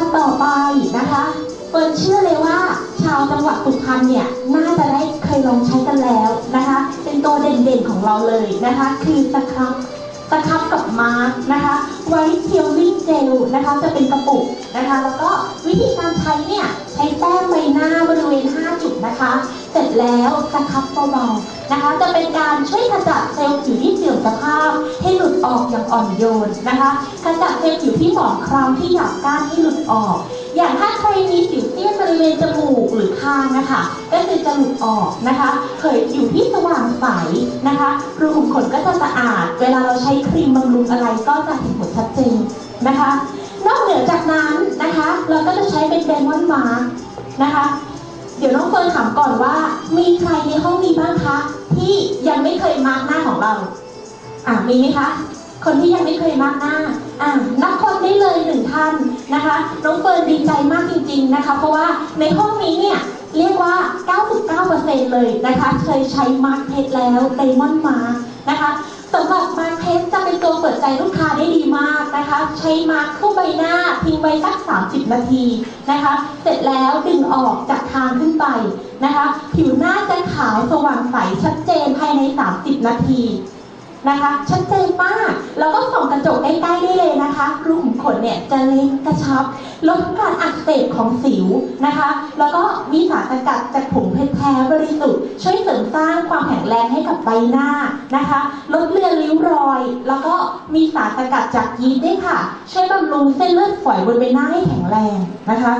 ันต่อไปนะคะเปิดเชื่อเลยว่าชาวจังหวัดปุพรรเนี่ยน่าจะได้เคยลองใช้กันแล้วนะคะ เป็นตัวเด่นๆของเราเลยนะคะ คือตะครับตะครับกับมาร์กนะคะไวท์เทียมวิ่งเจลนะคะ จะเป็นกระปุกนะคะ แล้วก็วิธีการใช้เนี่ยใช้แต้มใบหน้าบริเวณ 5 จุดนะคะ เสร็จแล้วตะครับเบาๆนะคะ จะเป็นการช่วยขจัด ออกอย่างอ่อนโยนนะคะขจัดเซลล์ผิวที่หมองคล้ำที่หยาบก้านให้หลุดออก อย่างถ้าใครมีสิวเซียบริเวณจมูกหรือคางนะคะ ก็คือจะหลุดออกนะคะ เผยผิวที่สว่างใสนะคะรูขุมขนก็จะสะอาด เวลาเราใช้ครีมบำรุงอะไรก็จะเห็นผลชัดเจนนะคะ นอกเหนือจากนั้นนะคะ เราก็จะใช้เป็นเดมอนมาร์นะคะเดี๋ยวน้องเฟิร์นถามก่อนว่า มีใครในห้องนี้บ้างคะ ที่ยังไม่เคยมาร์กหน้าของเรา อะมีไหมคะ คนที่ยังไม่เคยมากหน้าอะนับคนได้เลยหนึ่งท่านนะคะ น้องเฟิร์นดีใจมากจริง ๆนะคะ เพราะว่าในห้องนี้เนี่ยเรียกว่า 99%เลยนะคะ เคยใช้มาร์กเพชแล้วไดมอนด์มาร์นะคะสำหรับมาร์กเพชจะเป็นตัวเปิดใจลูกค้าได้ดีมากนะคะ ใช้มาร์กเข้าใบหน้าทิ้งไว้สัก 30 นาทีนะคะ เสร็จแล้วดึงออกจากคางขึ้นไปนะคะ ผิวหน้าจะขาวสว่างใสชัดเจนภายใน 30 นาที นะคะชัดเจนมากแล้วก็ส่องกระจกใกล้ๆได้เลยนะคะรูขุมขนเนี่ยจะเล็กกระชับลดการอักเสบของสิวนะคะ แล้วก็มีสารสกัดจากผงเพชรแท้บริสุทธิ์ช่วยเสริมสร้างความแข็งแรงให้กับใบหน้านะคะ ลดเลือนริ้วรอย แล้วก็มีสารสกัดจากยีสต์ด้วยค่ะ ช่วยบำรุงเส้นเลือดฝอยบนใบหน้าให้แข็งแรงนะคะ